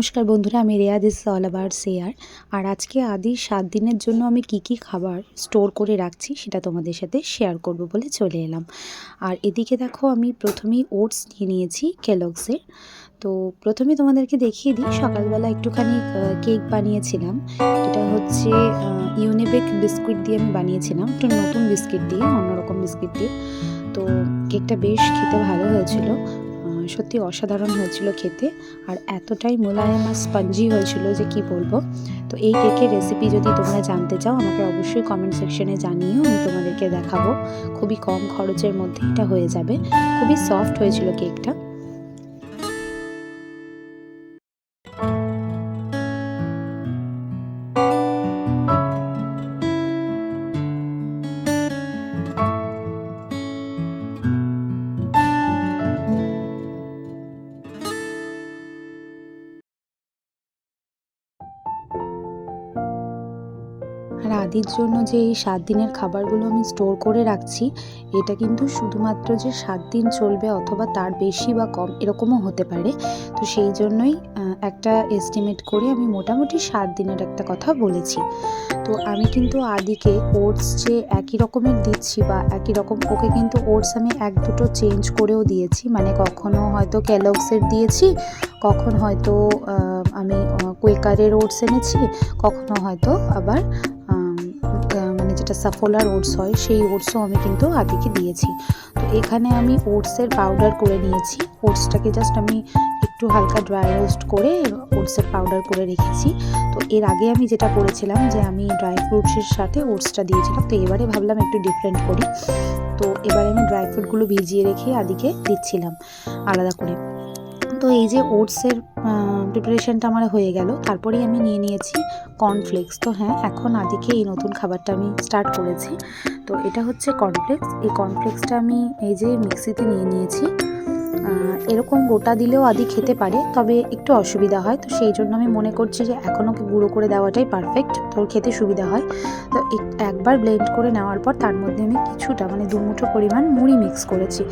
নমস্কার বন্ধুরা, আমি রেয়া দিস অল আবার শেয়ার আর আজকে আদি সাত দিনের জন্য আমি কি কি খাবার স্টোর করে রাখছি সেটা তোমাদের সাথে শেয়ার করব বলে চলে এলাম। আর এদিকে দেখো, আমি প্রথমেই ওটস নিয়ে নিয়েছি কেলগসের। তো প্রথমে তোমাদেরকে দেখিয়ে দিই, সকালবেলা একটুখানি কেক বানিয়েছিলাম। এটা হচ্ছে ইউনিবেক বিস্কুট দিয়ে আমি বানিয়েছিলাম। একটু নতুন বিস্কিট দিয়ে, অন্যরকম বিস্কিট দিয়ে। তো কেকটা বেশ খেতে ভালো হয়েছিল। সত্যি অসাধারণ হয়েছিল খেতে আর এতটাই মোলায়েম আর স্পঞ্জি হয়েছিল যে কি বলব। তো এই কেকের রেসিপি যদি তোমরা জানতে চাও, আমাকে অবশ্যই কমেন্ট সেকশনে জানিও, আমি তোমাদেরকে দেখাবো। খুবই কম খরচের মধ্যে এটা হয়ে যাবে। খুবই সফট হয়েছিল কেকটা আদির জন্য যে এই সাত দিনের খাবারগুলো আমি স্টোর করে রাখছি, এটা কিন্তু শুধুমাত্র যে সাত দিন চলবে অথবা তার বেশি বা কম এরকমও হতে পারে। তো সেই জন্যই একটা এস্টিমেট করে আমি মোটামুটি সাত দিনের একটা কথা বলেছি। তো আমি কিন্তু আদিকে ওটস যে একই রকমের দিচ্ছি বা একই রকম, ওকে কিন্তু ওটস আমি এক দুটো চেঞ্জ করেও দিয়েছি। মানে কখনো হয়তো ক্যালগসের দিয়েছি, কখন হয়তো আমি কোয়েকারের ওটস এনেছি, কখনো হয়তো আবার যেটা সাফোলার ওটস হয়, সেই ওটসও আমি কিন্তু আদিকে দিয়েছি। তো এখানে আমি ওটসের পাউডার করে নিয়েছি। ওটসটাকে জাস্ট আমি একটু হালকা ড্রাই রোস্ট করে ওটসের পাউডার করে রেখেছি। তো এর আগে আমি যেটা করেছিলাম যে আমি ড্রাই ফ্রুটসের সাথে ওটসটা দিয়েছিলাম। তো এবারে ভাবলাম একটু ডিফারেন্ট করি। তো এবারে আমি ড্রাই ফ্রুটগুলো ভিজিয়ে রেখে আদিকে দিচ্ছিলাম আলাদা করে। তো এই যে ওটসের প্রিপারেশনটা আমার হয়ে গেল। তারপরেই আমি নিয়ে নিয়েছি কর্নফ্লেক্স তো হ্যাঁ এখন আদিকে এই নতুন খাবারটা আমি স্টার্ট করেছি। তো এটা হচ্ছে কর্নফ্লেক্স এই কর্নফ্লেক্সটা আমি এই যে মিক্সিতে নিয়ে নিয়েছি। এরকম গোটা দিলেও আদি খেতে পারে, তবে একটু অসুবিধা হয়। তো সেই জন্য আমি মনে করছি যে এখন ওকে গুঁড়ো করে দেওয়াটাই পারফেক্ট তোর খেতে সুবিধা হয়। তো একবার ব্লেন্ড করে নেওয়ার পর তার মধ্যে আমি কিছুটা মানে দু মুঠো পরিমাণ মুড়ি মিক্স করেছি।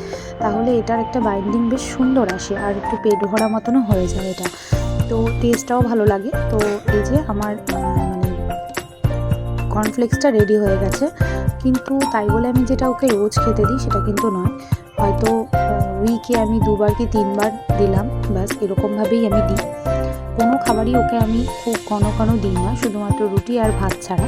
তাহলে এটার একটা বাইন্ডিং বেশ সুন্দর আসে, আর একটু পেট ভরা মতনও হয়ে যায় এটা। তো টেস্টটাও ভালো লাগে। তো এই যে আমার মানে কর্নফ্লেক্সটা রেডি হয়ে গেছে, কিন্তু তাই বলে আমি যেটা ওকে রোজ খেতে দিই সেটা কিন্তু নয়। হয়তো উইকে আমি দুবার কি তিনবার দিলাম, ব্যাস এরকমভাবেই আমি দিই। কোনো খাবারই ওকে আমি খুব ঘন ঘন দিই না, শুধুমাত্র রুটি আর ভাত ছাড়া।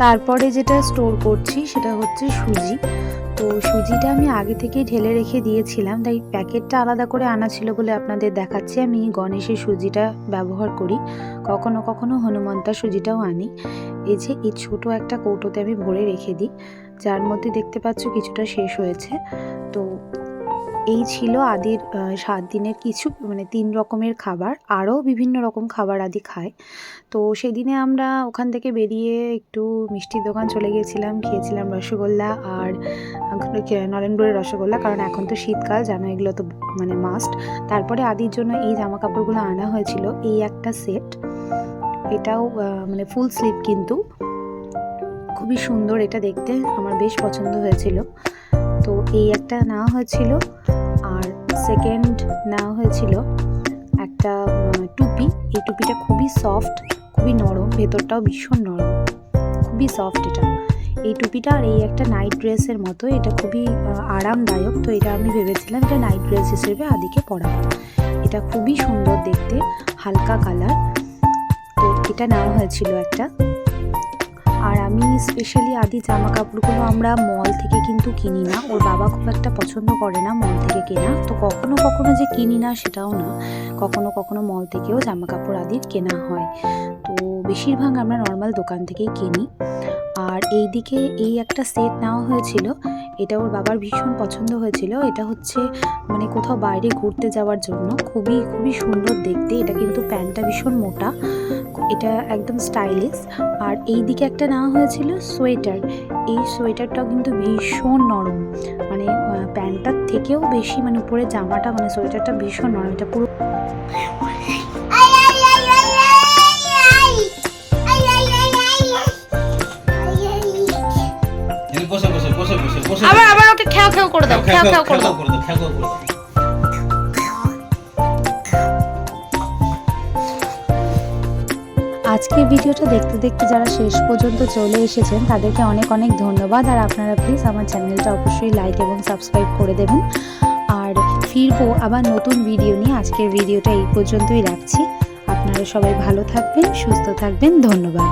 তারপরে যেটা স্টোর করছি সেটা হচ্ছে সুজি। তো সুজিটা আমি আগে থেকেই ঢেলে রেখে দিয়েছিলাম, তাই প্যাকেটটা আলাদা করে আনা ছিল বলে আপনাদের দেখাচ্ছি। আমি গণেশের সুজিটা ব্যবহার করি, কখনো কখনো হনুমন্তার সুজিটাও আনি। এই যে, এই ছোট একটা কৌটোতে আমি ভরে রেখে দিই, যার মধ্যে দেখতে পাচ্ছ কিছুটা শেষ হয়েছে। তো এই ছিল আদির সাত দিনের কিছু মানে তিন রকমের খাবার। আরও বিভিন্ন রকম খাবার আদি খায়। তো সেদিনে আমরা ওখান থেকে বেরিয়ে একটু মিষ্টির দোকান চলে গিয়েছিলাম খেয়েছিলাম রসগোল্লা আর কে- রসগোল্লা, কারণ এখন তো শীতকাল, জানো এগুলো তো মানে মাস্ট তারপরে আদির জন্য এই জামা কাপড়গুলো আনা হয়েছিল, এই একটা সেট এটাও মানে ফুল স্লিভ কিন্তু। খুবই সুন্দর এটা দেখতে, আমার বেশ পছন্দ হয়েছিল। তো এই একটা নেওয়া হয়েছিল। সেকেন্ড নেওয়া হয়েছিল একটা টুপি। এই টুপিটা খুবই সফট খুবই নরম, ভেতরটাও ভীষণ নরম, খুবই সফট এটা। এই টুপিটা আর এই একটা নাইট ড্রেসের মতো, এটা খুবই আরামদায়ক। তো এটা আমি ভেবেছিলাম এটা নাইট ড্রেস হিসেবে আদিকে পরাবো। এটা খুবই সুন্দর দেখতে, হালকা কালার তো এটা নেওয়া হয়েছিল একটা। আমি স্পেশালি আদি জামা কাপড়গুলো আমরা মল থেকে কিন্তু কিনি না। ওর বাবা খুব একটা পছন্দ করে না মল থেকে কেনা। তো কখনো কখনো যে কিনি না সেটাও না। কখনো কখনো মল থেকেও জামা কাপড় আদির কেনা হয়। তো বেশিরভাগ আমরা নর্মাল দোকান থেকেই কিনি। আর এই দিকে এই একটা সেট নেওয়া হয়েছিল। এটা ওর বাবার ভীষণ পছন্দ হয়েছিল। এটা হচ্ছে মানে কোথাও বাইরে ঘুরতে যাওয়ার জন্য। খুবই খুবই সুন্দর দেখতে। এটা কিন্তু প্যান্টটা ভীষণ মোটা। এটা একদম স্টাইলিশ। আর এই দিকে একটা নেওয়া হয়েছিল সোয়েটার। এই সোয়েটারটাও কিন্তু ভীষণ নরম। মানে প্যান্টটার থেকেও বেশি মানে উপরে জামাটা মানে সোয়েটারটা ভীষণ নরম। এটা পুরো খেয়াও খেয়াও করে দাও দাও। খেয়াও করে দাও আজকে ভিডিওটা দেখতে দেখতে যারা শেষ পর্যন্ত চলে এসেছেন তাদেরকে অনেক অনেক ধন্যবাদ। আর আপনারা প্লিজ আমার চ্যানেলটা অবশ্যই লাইক এবং সাবস্ক্রাইব করে দেবেন। আর ফিরবো আবার নতুন ভিডিও নিয়ে। আজকের ভিডিওটা এই পর্যন্তই রাখছি। আপনারা সবাই ভালো থাকবেন সুস্থ থাকবেন। ধন্যবাদ।